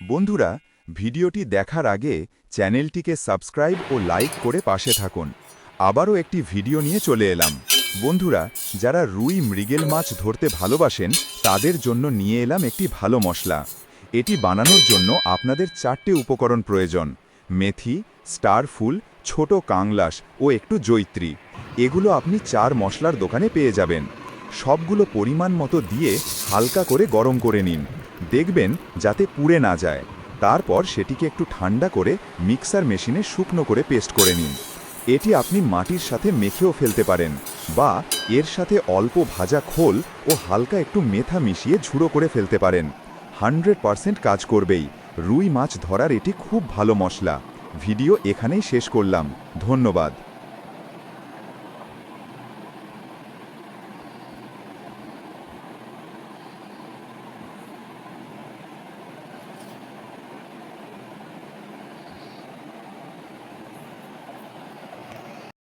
বন্ধুরা, ভিডিওটি দেখার আগে চ্যানেলটিকে সাবস্ক্রাইব ও লাইক করে পাশে থাকুন। আবারও একটি ভিডিও নিয়ে চলে এলাম। বন্ধুরা, যারা রুই মৃগেল মাছ ধরতে ভালোবাসেন, তাদের জন্য নিয়ে এলাম একটি ভালো মশলা। এটি বানানোর জন্য আপনাদের চারটে উপকরণ প্রয়োজন। মেথি স্টার ফুল ছোট কাংলাস ও একটু জৈত্রী। এগুলো আপনি চার মশলার দোকানে পেয়ে যাবেন। সবগুলো পরিমাণ মতো দিয়ে হালকা করে গরম করে নিন। দেখবেন যাতে পুড়ে না যায়। তারপর সেটিকে একটু ঠান্ডা করে মিক্সার মেশিনে শুকনো করে পেস্ট করে নিন। এটি আপনি মাটির সাথে মেখেও ফেলতে পারেন বা এর সাথে অল্প ভাজা খোল ও হালকা একটু মেথা মিশিয়ে ঝুড়ো করে ফেলতে পারেন। হান্ড্রেড পারসেন্ট কাজ করবেই। রুই মাছ ধরার এটি খুব ভালো মশলা। ভিডিও এখানেই শেষ করলাম। ধন্যবাদ।